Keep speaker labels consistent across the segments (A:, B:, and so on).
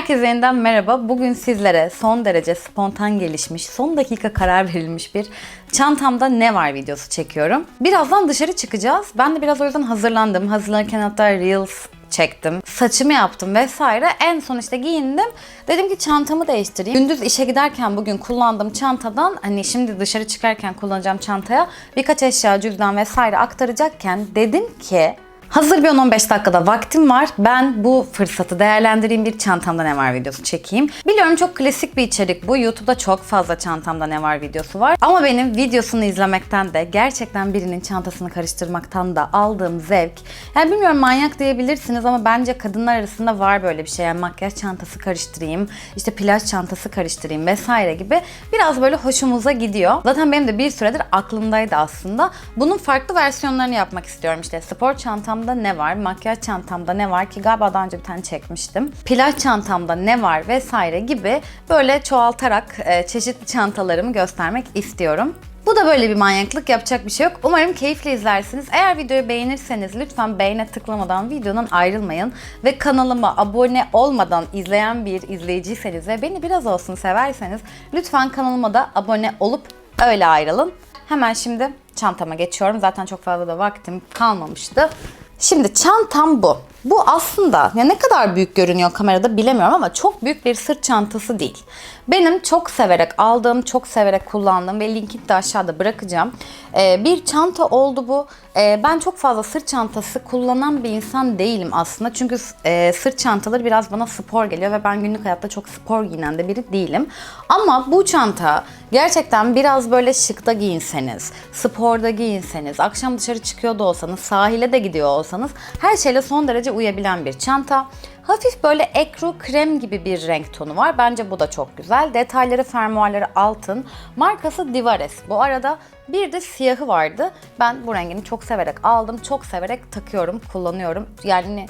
A: Herkese yeniden merhaba. Bugün sizlere son derece spontan gelişmiş, son dakika karar verilmiş bir çantamda ne var videosu çekiyorum. Birazdan dışarı çıkacağız. Ben de biraz o yüzden hazırlandım. Hazırlanırken hatta Reels çektim. Saçımı yaptım vesaire. En son işte giyindim. Dedim ki çantamı değiştireyim. Gündüz işe giderken bugün kullandığım çantadan hani şimdi dışarı çıkarken kullanacağım çantaya birkaç eşya, cüzdan vesaire aktaracakken dedim ki Hazır bir 10-15 dakikada vaktim var. Ben bu fırsatı değerlendireyim bir çantamda ne var videosu çekeyim. Biliyorum çok klasik bir içerik bu. YouTube'da çok fazla çantamda ne var videosu var. Ama benim videosunu izlemekten de gerçekten birinin çantasını karıştırmaktan da aldığım zevk. Yani bilmiyorum manyak diyebilirsiniz ama bence kadınlar arasında var böyle bir şey. Yani makyaj çantası karıştırayım, işte plaj çantası karıştırayım vesaire gibi. Biraz böyle hoşumuza gidiyor. Zaten benim de bir süredir aklımdaydı aslında. Bunun farklı versiyonlarını yapmak istiyorum. İşte spor çantamda ne var, makyaj çantamda ne var ki galiba daha önce bir tane çekmiştim. Plaj çantamda ne var vesaire gibi böyle çoğaltarak e, çeşitli çantalarımı göstermek istiyorum. Bu da böyle bir manyaklık yapacak bir şey yok. Umarım keyifle izlersiniz. Eğer videoyu beğenirseniz lütfen beğene tıklamadan videodan ayrılmayın. Ve kanalıma abone olmadan izleyen bir izleyiciyseniz ve beni biraz olsun severseniz lütfen kanalıma da abone olup öyle ayrılın. Hemen şimdi çantama geçiyorum. Zaten çok fazla da vaktim kalmamıştı. Şimdi çantam bu. Bu aslında ya ne kadar büyük görünüyor kamerada bilemiyorum ama çok büyük bir sırt çantası değil. Benim çok severek aldığım, çok severek kullandığım ve linkini de aşağıda bırakacağım. Ee, bir çanta oldu bu. Ee, ben çok fazla sırt çantası kullanan bir insan değilim aslında. Çünkü e, sırt çantaları biraz bana spor geliyor ve ben günlük hayatta çok spor giyinen de biri değilim. Ama bu çanta gerçekten biraz böyle şıkta giyinseniz, sporda giyinseniz, akşam dışarı çıkıyor da olsanız, sahile de gidiyor olsanız her şeyle son derece uyabilen bir çanta. Hafif böyle ekru krem gibi bir renk tonu var. Bence bu da çok güzel. Detayları, fermuarları altın. Markası Divares. Bu arada bir de siyahı vardı. Ben bu rengini çok severek aldım. Çok severek takıyorum, kullanıyorum. Yani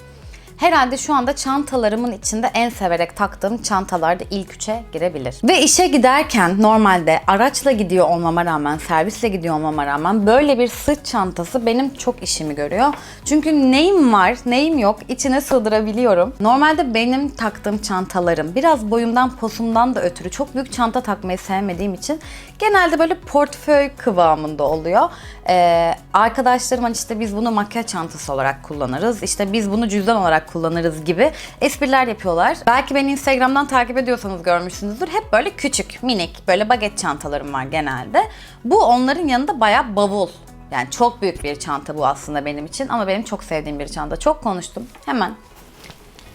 A: Herhalde şu anda çantalarımın içinde en severek taktığım çantalarda ilk üçe girebilir. Ve işe giderken normalde araçla gidiyor olmama rağmen, servisle gidiyor olmama rağmen böyle bir sırt çantası benim çok işimi görüyor. Çünkü neyim var, neyim yok içine sığdırabiliyorum. Normalde benim taktığım çantalarım biraz boyumdan, posumdan da ötürü çok büyük çanta takmayı sevmediğim için genelde böyle portföy kıvamında oluyor. Ee, arkadaşlarım hani işte biz bunu makyaj çantası olarak kullanırız. İşte biz bunu cüzdan olarak kullanırız gibi espriler yapıyorlar. Belki beni Instagram'dan takip ediyorsanız görmüşsünüzdür. Hep böyle küçük, minik, böyle baget çantalarım var genelde. Bu onların yanında bayağı bavul. Yani çok büyük bir çanta bu aslında benim için ama benim çok sevdiğim bir çanta. Çok konuştum. Hemen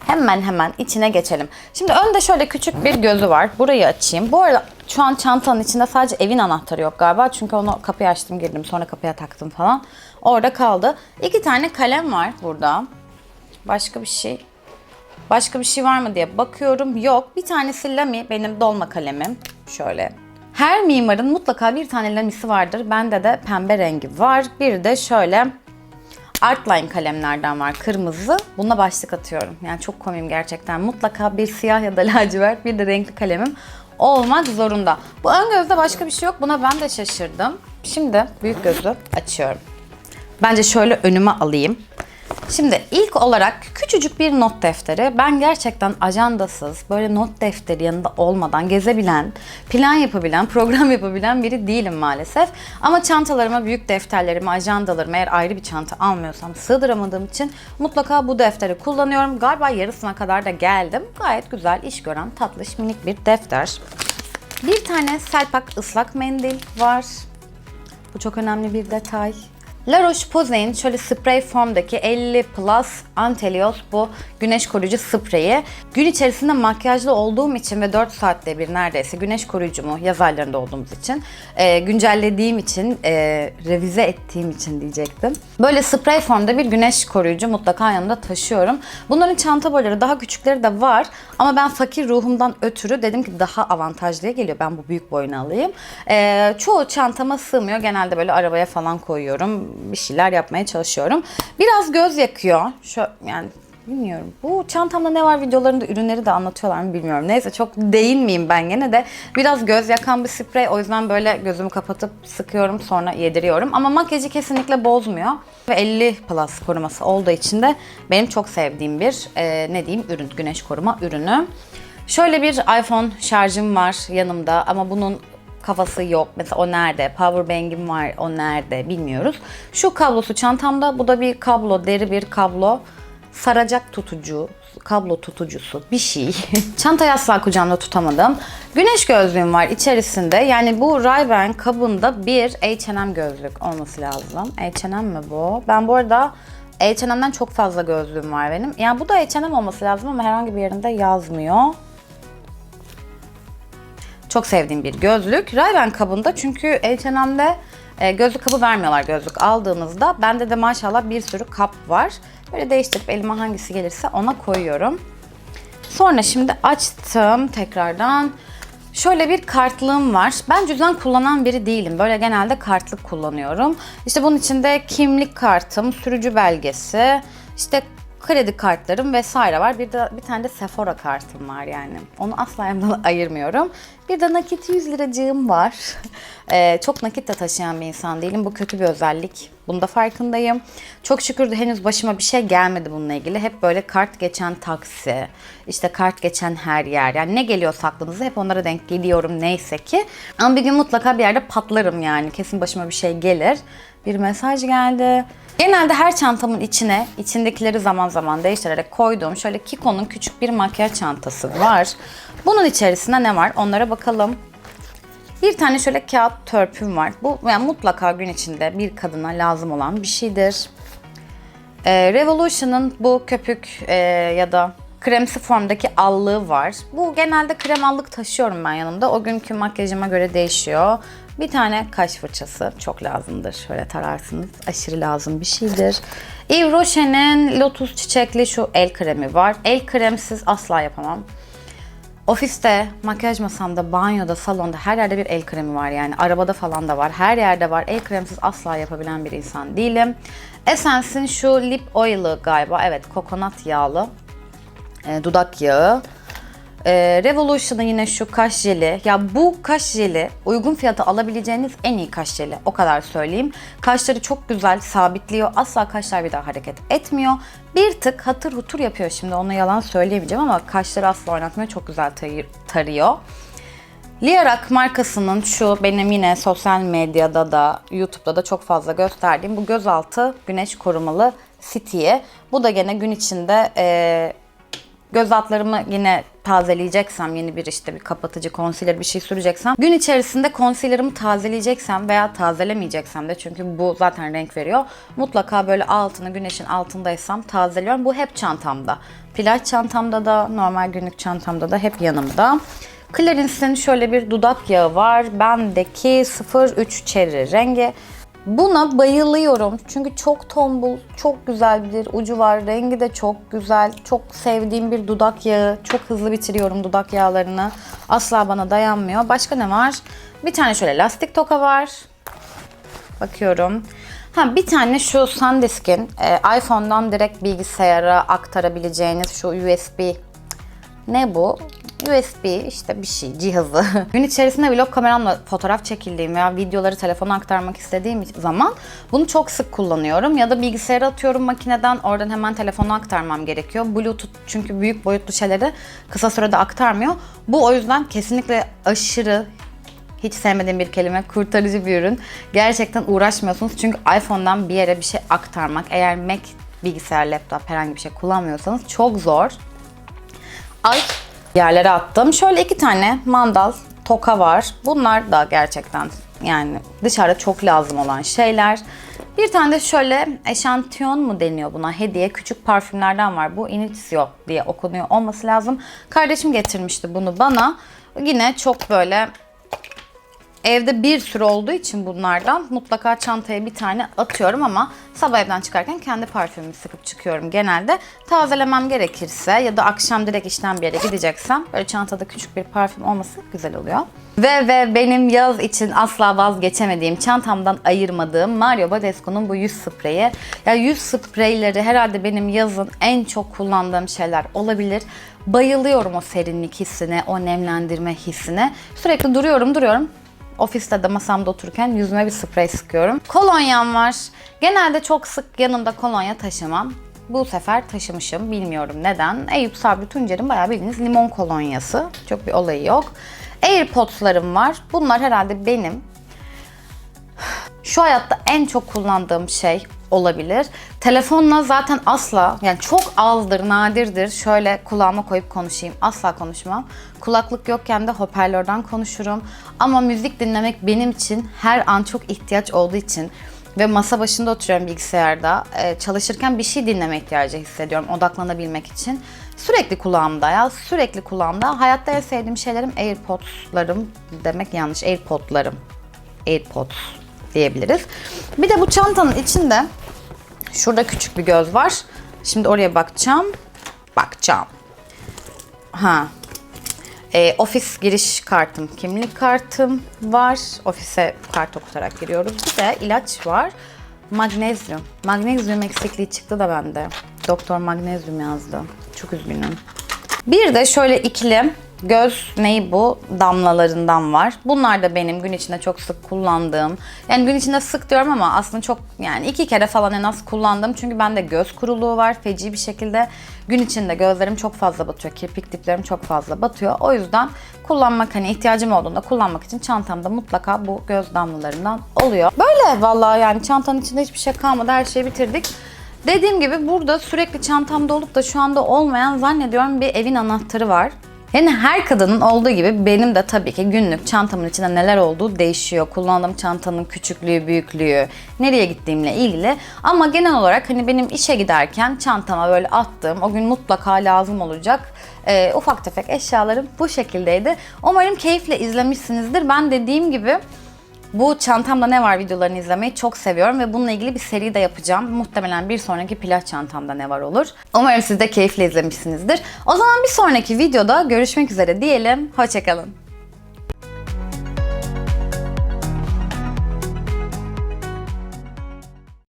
A: Hemen hemen içine geçelim. Şimdi önde şöyle küçük bir gözü var. Burayı açayım. Bu arada şu an çantanın içinde sadece evin anahtarı yok galiba. Çünkü onu kapıyı açtım girdim sonra kapıya taktım falan. Orada kaldı. İki tane kalem var burada. Başka bir şey. Başka bir şey var mı diye bakıyorum. Yok. Bir tanesi Lamy benim dolma kalemim. Şöyle. Her mimarın mutlaka bir tane Lamy'si vardır. Bende de pembe rengi var. Bir de şöyle Artline kalemlerden var kırmızı. Buna başlık atıyorum. Yani çok komiyim gerçekten. Mutlaka bir siyah ya da lacivert bir de renkli kalemim olmak zorunda. Bu ön gözde başka bir şey yok. Buna ben de şaşırdım. Şimdi büyük gözü açıyorum. Bence şöyle önüme alayım. Şimdi ilk olarak küçücük bir not defteri. Ben gerçekten ajandasız, böyle not defteri yanında olmadan gezebilen, plan yapabilen, program yapabilen biri değilim maalesef. Ama çantalarıma, büyük defterlerime, ajandalarıma eğer ayrı bir çanta almıyorsam sığdıramadığım için mutlaka bu defteri kullanıyorum. Galiba yarısına kadar da geldim. Gayet güzel, iş gören, tatlış, minik bir defter. Bir tane Selpak ıslak mendil var. Bu çok önemli bir detay. La Roche-Posay'in şöyle sprey formdaki 50 Plus Antelios bu güneş koruyucu spreyi. Gün içerisinde makyajlı olduğum için ve 4 saatte bir neredeyse güneş koruyucumu yaz aylarında olduğumuz için e, güncellediğim için, e, revize ettiğim için diyecektim. Böyle sprey formda bir güneş koruyucu mutlaka yanımda taşıyorum. Bunların çanta boyları daha küçükleri de var ama ben fakir ruhumdan ötürü dedim ki daha avantajlıya geliyor. Ben bu büyük boyunu alayım. E, çoğu çantama sığmıyor. Genelde böyle arabaya falan koyuyorum bir şeyler yapmaya çalışıyorum. Biraz göz yakıyor. Şu yani bilmiyorum. Bu çantamda ne var videolarında ürünleri de anlatıyorlar mı bilmiyorum. Neyse çok değinmeyeyim ben gene de. Biraz göz yakan bir sprey. O yüzden böyle gözümü kapatıp sıkıyorum sonra yediriyorum. Ama makyajı kesinlikle bozmuyor. Ve 50 plus koruması olduğu için de benim çok sevdiğim bir e, ne diyeyim ürün. Güneş koruma ürünü. Şöyle bir iPhone şarjım var yanımda ama bunun kafası yok. Mesela o nerede? Powerbank'im var. O nerede? Bilmiyoruz. Şu kablosu çantamda. Bu da bir kablo. Deri bir kablo. Saracak tutucu. Kablo tutucusu. Bir şey. Çantayı asla kucağımda tutamadım. Güneş gözlüğüm var içerisinde. Yani bu Ray-Ban kabında bir H&M gözlük olması lazım. H&M mi bu? Ben bu arada H&M'den çok fazla gözlüğüm var benim. Yani bu da H&M olması lazım ama herhangi bir yerinde yazmıyor. Çok sevdiğim bir gözlük. Ray-Ban kabında çünkü H&M'de e, gözlük kabı vermiyorlar gözlük aldığınızda. Bende de maşallah bir sürü kap var. Böyle değiştirip elime hangisi gelirse ona koyuyorum. Sonra şimdi açtım tekrardan. Şöyle bir kartlığım var. Ben cüzdan kullanan biri değilim. Böyle genelde kartlık kullanıyorum. İşte bunun içinde kimlik kartım, sürücü belgesi, işte kredi kartlarım vesaire var. Bir de bir tane de Sephora kartım var yani. Onu asla yanımdan ayırmıyorum. Bir de nakit 100 liracığım var. Ee, çok nakit de taşıyan bir insan değilim. Bu kötü bir özellik. Bunda farkındayım. Çok şükür de henüz başıma bir şey gelmedi bununla ilgili. Hep böyle kart geçen taksi, işte kart geçen her yer. Yani ne geliyorsa aklınıza hep onlara denk geliyorum neyse ki. Ama bir gün mutlaka bir yerde patlarım yani. Kesin başıma bir şey gelir. Bir mesaj geldi. Genelde her çantamın içine içindekileri zaman zaman değiştirerek koyduğum şöyle Kiko'nun küçük bir makyaj çantası var. Bunun içerisinde ne var onlara bakalım. Bir tane şöyle kağıt törpüm var. Bu yani mutlaka gün içinde bir kadına lazım olan bir şeydir. Ee, Revolution'ın bu köpük e, ya da kremsi formdaki allığı var. Bu genelde krem allık taşıyorum ben yanımda. O günkü makyajıma göre değişiyor. Bir tane kaş fırçası çok lazımdır. Şöyle tararsınız. Aşırı lazım bir şeydir. Yves Rocher'in Lotus çiçekli şu el kremi var. El kremsiz asla yapamam. Ofiste, makyaj masamda, banyoda, salonda her yerde bir el kremi var yani. Arabada falan da var. Her yerde var. El kremsiz asla yapabilen bir insan değilim. Essence'in şu lip oil'ı galiba. Evet, kokonat yağlı. e, dudak yağı. E, Revolution'ın yine şu kaş jeli. Ya bu kaş jeli uygun fiyata alabileceğiniz en iyi kaş jeli. O kadar söyleyeyim. Kaşları çok güzel sabitliyor. Asla kaşlar bir daha hareket etmiyor. Bir tık hatır hutur yapıyor şimdi. Ona yalan söyleyemeyeceğim ama kaşları asla oynatmıyor. Çok güzel tarıyor. Liarak markasının şu benim yine sosyal medyada da YouTube'da da çok fazla gösterdiğim bu gözaltı güneş korumalı City'ye. Bu da gene gün içinde e, göz altlarımı yine tazeleyeceksem, yeni bir işte bir kapatıcı, concealer bir şey süreceksem, gün içerisinde concealer'ımı tazeleyeceksem veya tazelemeyeceksem de çünkü bu zaten renk veriyor. Mutlaka böyle altını güneşin altındaysam tazeliyorum. Bu hep çantamda. Plaj çantamda da, normal günlük çantamda da hep yanımda. Clarence'in şöyle bir dudak yağı var. Bendeki 03 Cherry rengi. Buna bayılıyorum çünkü çok tombul, çok güzel bir ucu var. Rengi de çok güzel. Çok sevdiğim bir dudak yağı. Çok hızlı bitiriyorum dudak yağlarını. Asla bana dayanmıyor. Başka ne var? Bir tane şöyle lastik toka var. Bakıyorum. Ha bir tane şu SanDisk'in e, iPhone'dan direkt bilgisayara aktarabileceğiniz şu USB ne bu? USB işte bir şey cihazı. Gün içerisinde vlog kameramla fotoğraf çekildiğim veya videoları telefona aktarmak istediğim zaman bunu çok sık kullanıyorum. Ya da bilgisayara atıyorum makineden oradan hemen telefona aktarmam gerekiyor. Bluetooth çünkü büyük boyutlu şeyleri kısa sürede aktarmıyor. Bu o yüzden kesinlikle aşırı hiç sevmediğim bir kelime. Kurtarıcı bir ürün. Gerçekten uğraşmıyorsunuz. Çünkü iPhone'dan bir yere bir şey aktarmak eğer Mac bilgisayar, laptop herhangi bir şey kullanmıyorsanız çok zor. Ay yerlere attım. Şöyle iki tane mandal toka var. Bunlar da gerçekten yani dışarıda çok lazım olan şeyler. Bir tane de şöyle eşantiyon mu deniyor buna hediye küçük parfümlerden var. Bu Inizio diye okunuyor olması lazım. Kardeşim getirmişti bunu bana. Yine çok böyle Evde bir sürü olduğu için bunlardan mutlaka çantaya bir tane atıyorum ama sabah evden çıkarken kendi parfümümü sıkıp çıkıyorum genelde. Tazelemem gerekirse ya da akşam direkt işten bir yere gideceksem böyle çantada küçük bir parfüm olması güzel oluyor. Ve ve benim yaz için asla vazgeçemediğim, çantamdan ayırmadığım Mario Badescu'nun bu yüz spreyi. Ya yüz spreyleri herhalde benim yazın en çok kullandığım şeyler olabilir. Bayılıyorum o serinlik hissine, o nemlendirme hissine. Sürekli duruyorum duruyorum. Ofiste de masamda otururken yüzüme bir sprey sıkıyorum. Kolonyam var. Genelde çok sık yanımda kolonya taşımam. bu sefer taşımışım. Bilmiyorum neden. Eyüp Sabri Tuncer'in bayağı bildiğiniz limon kolonyası. Çok bir olayı yok. AirPods'larım var. Bunlar herhalde benim şu hayatta en çok kullandığım şey olabilir. Telefonla zaten asla yani çok azdır, nadirdir. Şöyle kulağıma koyup konuşayım. Asla konuşmam. Kulaklık yokken de hoparlörden konuşurum. Ama müzik dinlemek benim için her an çok ihtiyaç olduğu için ve masa başında oturuyorum bilgisayarda. Ee, çalışırken bir şey dinleme ihtiyacı hissediyorum odaklanabilmek için. Sürekli kulağımda ya, sürekli kulağımda. Hayatta en sevdiğim şeylerim AirPods'larım demek yanlış. AirPod'larım. AirPods diyebiliriz. Bir de bu çantanın içinde şurada küçük bir göz var. Şimdi oraya bakacağım. Bakacağım. Ha. E, ofis giriş kartım, kimlik kartım var. Ofise kart okutarak giriyoruz. Bir de ilaç var. Magnezyum. Magnezyum eksikliği çıktı da bende. Doktor magnezyum yazdı. Çok üzgünüm. Bir de şöyle ikili göz neyi bu damlalarından var. Bunlar da benim gün içinde çok sık kullandığım. Yani gün içinde sık diyorum ama aslında çok yani iki kere falan en az kullandığım. Çünkü bende göz kuruluğu var. Feci bir şekilde gün içinde gözlerim çok fazla batıyor. Kirpik diplerim çok fazla batıyor. O yüzden kullanmak hani ihtiyacım olduğunda kullanmak için çantamda mutlaka bu göz damlalarından oluyor. Böyle vallahi yani çantanın içinde hiçbir şey kalmadı. Her şeyi bitirdik. Dediğim gibi burada sürekli çantamda olup da şu anda olmayan zannediyorum bir evin anahtarı var. Yani her kadının olduğu gibi benim de tabii ki günlük çantamın içinde neler olduğu değişiyor. Kullandığım çantanın küçüklüğü, büyüklüğü, nereye gittiğimle ilgili. Ama genel olarak hani benim işe giderken çantama böyle attığım, o gün mutlaka lazım olacak e, ufak tefek eşyalarım bu şekildeydi. Umarım keyifle izlemişsinizdir. Ben dediğim gibi bu çantamda ne var videolarını izlemeyi çok seviyorum ve bununla ilgili bir seri de yapacağım. Muhtemelen bir sonraki plaj çantamda ne var olur. Umarım siz de keyifle izlemişsinizdir. O zaman bir sonraki videoda görüşmek üzere diyelim. Hoşçakalın.